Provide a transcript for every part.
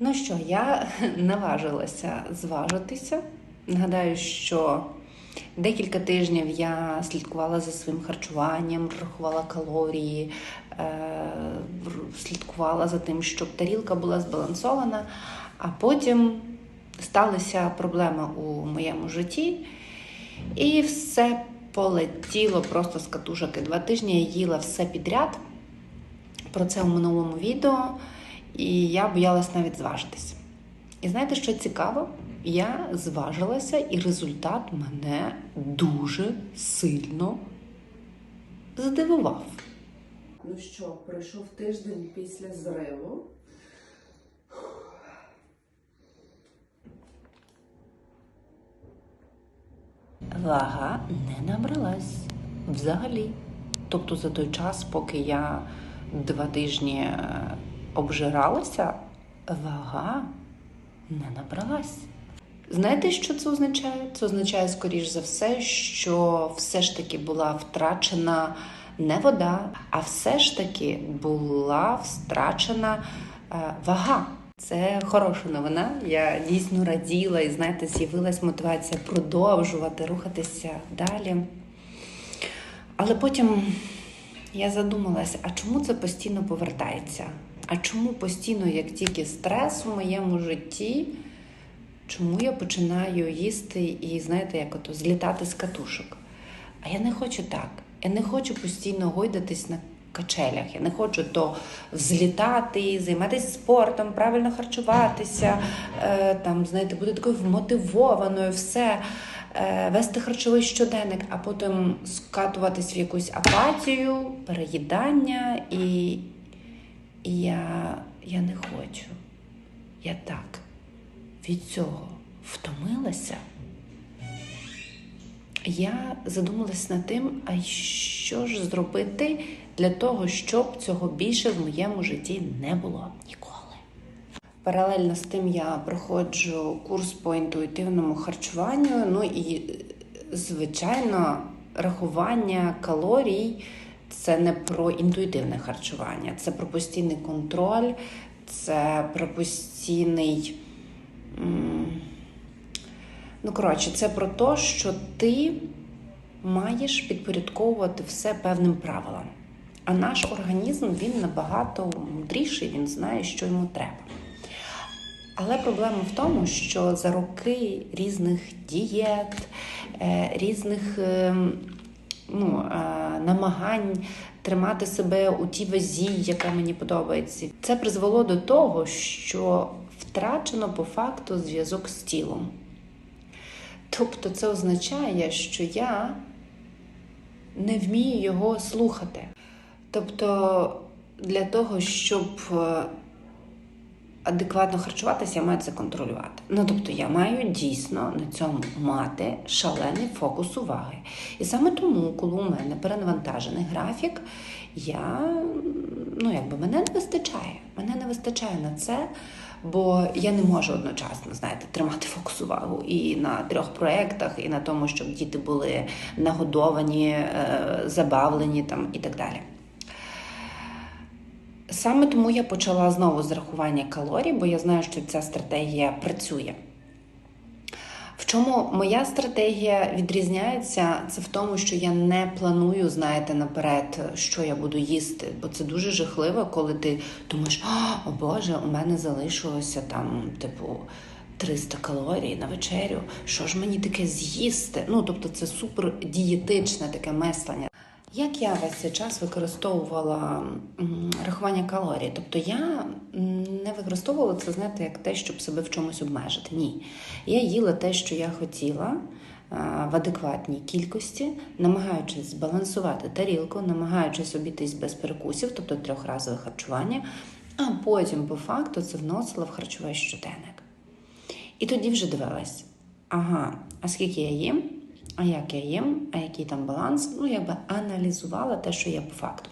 Ну що, я наважилася зважитися. Нагадаю, що декілька тижнів я слідкувала за своїм харчуванням, рахувала калорії, е, слідкувала за тим, щоб тарілка була збалансована, а потім сталися проблеми у моєму житті, і все полетіло просто з катушок. Два тижні я їла все підряд. Про це у минулому відео, і я боялась навіть зважитись. І знаєте, що цікаво? Я зважилася, і результат мене дуже сильно здивував. Ну що, пройшов тиждень після зриву. Вага не набралась взагалі. Тобто за той час, поки я два тижні обжиралася, вага не набралась. Знаєте, що це означає? Це означає, скоріш за все, що все ж таки була втрачена не вода, а все ж таки була втрачена е, вага. Це хороша новина. Я дійсно раділа і знаєте, з'явилась мотивація продовжувати рухатися далі. Але потім я задумалася, а чому це постійно повертається? А чому постійно, як тільки стрес у моєму житті, чому я починаю їсти і, знаєте, як ото злітати з катушок? А я не хочу так. Я не хочу постійно гойдатись на качелях. Я не хочу то взлітати, займатися спортом, правильно харчуватися, е, там, знаєте, бути такою вмотивованою, все, е, вести харчовий щоденник, а потім скатуватись в якусь апатію, переїдання, і, і я, я не хочу. Я так від цього втомилася. Я задумалась над тим, а що ж зробити для того, щоб цього більше в моєму житті не було ніколи. Паралельно з тим я проходжу курс по інтуїтивному харчуванню. Ну і, звичайно, рахування калорій це не про інтуїтивне харчування, це про постійний контроль, це про постійний. Ну, коротше, це про те, що ти маєш підпорядковувати все певним правилам. А наш організм він набагато мудріший, він знає, що йому треба. Але проблема в тому, що за роки різних дієт, е, різних е, ну, е, намагань тримати себе у тій вазі, яка мені подобається, це призвело до того, що втрачено по факту зв'язок з тілом. Тобто це означає, що я не вмію його слухати. Тобто, для того, щоб е, адекватно харчуватися, я маю це контролювати. Ну тобто, я маю дійсно на цьому мати шалений фокус уваги. І саме тому, коли у мене перенавантажений графік, я ну якби мене не вистачає. Мене не вистачає на це. Бо я не можу одночасно, знаєте, тримати фокус увагу і на трьох проєктах, і на тому, щоб діти були нагодовані, е, забавлені там і так далі. Саме тому я почала знову з рахування калорій, бо я знаю, що ця стратегія працює. В чому моя стратегія відрізняється? Це в тому, що я не планую, знаєте, наперед, що я буду їсти. Бо це дуже жахливо, коли ти думаєш, о Боже, у мене залишилося там, типу, 300 калорій на вечерю. Що ж мені таке з'їсти? Ну, тобто, це супер дієтичне таке мислення. Як я весь цей час використовувала рахування калорій? Тобто я не використовувала це, знаєте, як те, щоб себе в чомусь обмежити. Ні. Я їла те, що я хотіла в адекватній кількості, намагаючись збалансувати тарілку, намагаючись обійтись без перекусів, тобто трьохразове харчування, а потім по факту це вносила в харчовий щоденник. І тоді вже дивилась: ага, а скільки я їм, а як я їм, а який там баланс, ну якби аналізувала те, що є по факту.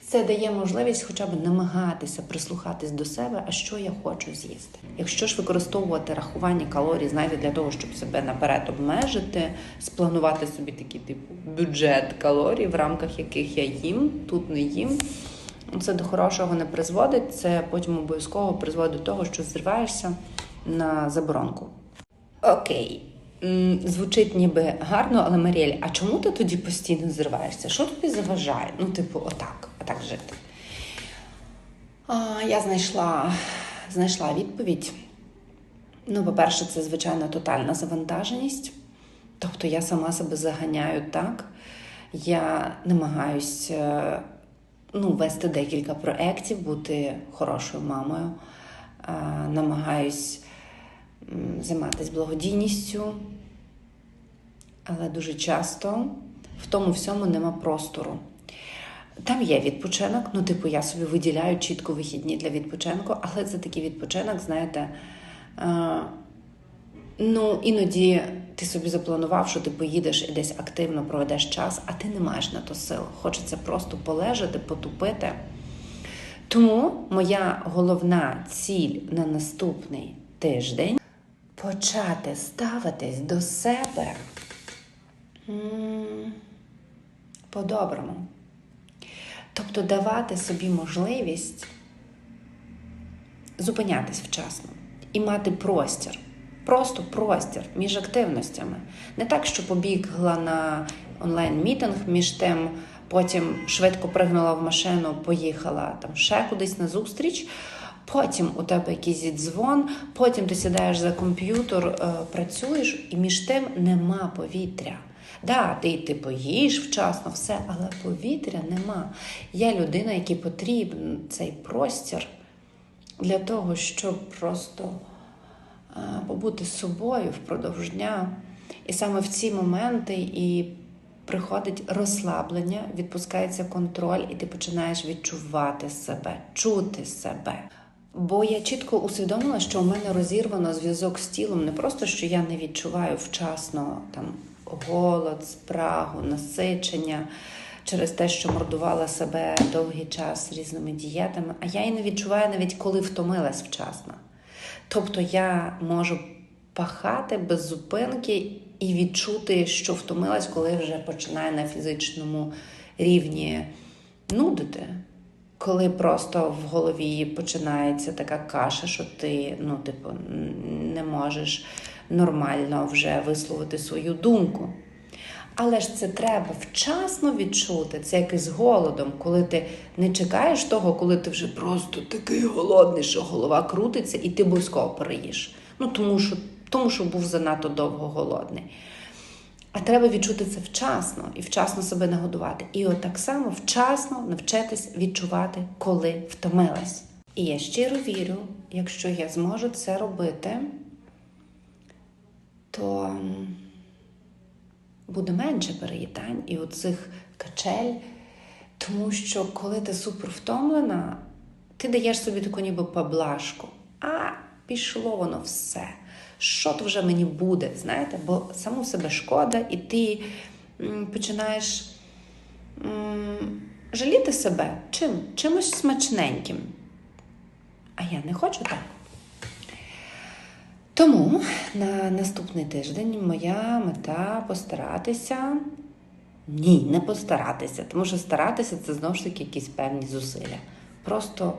Це дає можливість хоча б намагатися прислухатись до себе, а що я хочу з'їсти. Якщо ж використовувати рахування калорій, знаєте, для того, щоб себе наперед обмежити, спланувати собі такий типу бюджет калорій, в рамках яких я їм, тут не їм, Це до хорошого не призводить, це потім обов'язково призводить до того, що зриваєшся на заборонку. Окей. Звучить ніби гарно, але Маріель, а чому ти тоді постійно зриваєшся? Що тобі заважає? Ну, типу, отак, отак жити. А, я знайшла, знайшла відповідь. Ну, по-перше, це звичайно тотальна завантаженість. Тобто я сама себе заганяю так. Я намагаюсь е, ну, вести декілька проєктів, бути хорошою мамою, е, намагаюсь займатися благодійністю, але дуже часто в тому всьому нема простору. Там є відпочинок, ну, типу, я собі виділяю чітко вихідні для відпочинку, але це такий відпочинок, знаєте. е, Ну, іноді ти собі запланував, що ти поїдеш і десь активно проведеш час, а ти не маєш на то сил. Хочеться просто полежати, потупити. Тому моя головна ціль на наступний тиждень почати ставитись до себе по-доброму. Тобто давати собі можливість зупинятись вчасно і мати простір. Просто простір між активностями. Не так, що побігла на онлайн-мітинг, між тим потім швидко пригнула в машину, поїхала там ще кудись на зустріч. Потім у тебе якийсь дзвон, потім ти сідаєш за комп'ютер, е, працюєш, і між тим нема повітря. Да, ти, ти поїш вчасно, все, але повітря нема. Я людина, якій потрібен цей простір для того, щоб просто побути з собою впродовж дня. І саме в ці моменти і приходить розслаблення, відпускається контроль, і ти починаєш відчувати себе, чути себе. Бо я чітко усвідомила, що у мене розірвано зв'язок з тілом не просто, що я не відчуваю вчасно там голод, спрагу, насичення через те, що мордувала себе довгий час різними дієтами, а я і не відчуваю навіть коли втомилась вчасно. Тобто я можу пахати без зупинки і відчути, що втомилась, коли вже починає на фізичному рівні нудити. Коли просто в голові починається така каша, що ти ну, типу, не можеш нормально вже висловити свою думку. Але ж це треба вчасно відчути. Це як із голодом, коли ти не чекаєш того, коли ти вже просто такий голодний, що голова крутиться, і ти обов'язково переїш. Ну тому що, тому що був занадто довго голодний. А треба відчути це вчасно і вчасно себе нагодувати. І от так само вчасно навчитись відчувати, коли втомилась. І я щиро вірю, якщо я зможу це робити, то буде менше переїдань і оцих качель. Тому що коли ти супер втомлена, ти даєш собі таку ніби поблажку. А пішло воно все. Що то вже мені буде, знаєте? Бо саму себе шкода, і ти починаєш жаліти себе чим? Чимось смачненьким. А я не хочу так. Тому на наступний тиждень моя мета постаратися. Ні, не постаратися, тому що старатися це знову ж таки якісь певні зусилля. Просто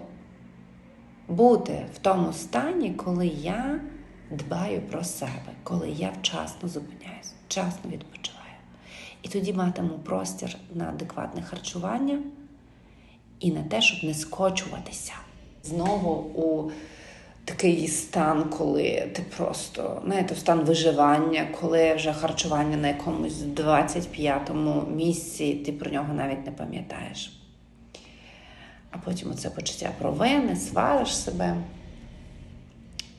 бути в тому стані, коли я дбаю про себе, коли я вчасно зупиняюсь, вчасно відпочиваю. І тоді матиму простір на адекватне харчування і на те, щоб не скочуватися. Знову у такий стан, коли ти просто знаєте, в стан виживання, коли вже харчування на якомусь 25-му місці, ти про нього навіть не пам'ятаєш. А потім оце почуття провини, свариш себе.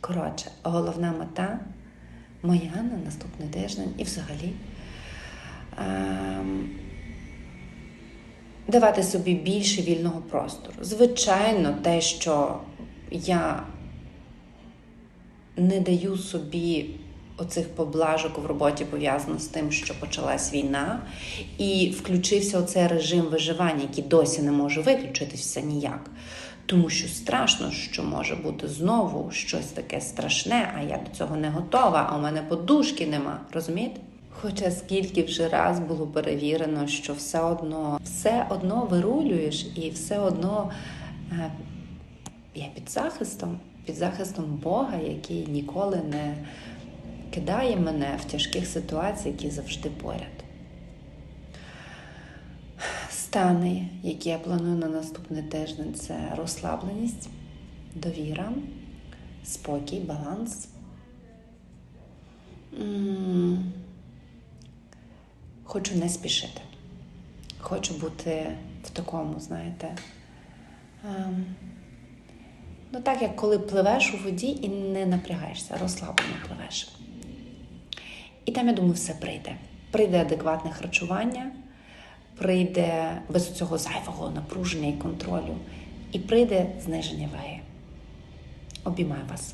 Коротше, головна мета моя на наступний тиждень і взагалі ем, давати собі більше вільного простору. Звичайно, те, що я не даю собі оцих поблажок в роботі пов'язано з тим, що почалась війна, і включився оцей режим виживання, який досі не може виключитися ніяк. Тому що страшно, що може бути знову щось таке страшне, а я до цього не готова, а у мене подушки нема. Розумієте? Хоча скільки вже раз було перевірено, що все одно, все одно вирулюєш і все одно е, я під захистом, під захистом Бога, який ніколи не кидає мене в тяжких ситуаціях, які завжди поряд. Стани, які я планую на наступний тиждень, це розслабленість, довіра, спокій, баланс. Хочу не спішити. Хочу бути в такому, знаєте. ем, Ну, так як коли пливеш у воді і не напрягаєшся, розслаблено пливеш. І там, я думаю, все прийде. Прийде адекватне харчування, прийде без цього зайвого напруження і контролю, і прийде зниження ваги. Обіймаю вас.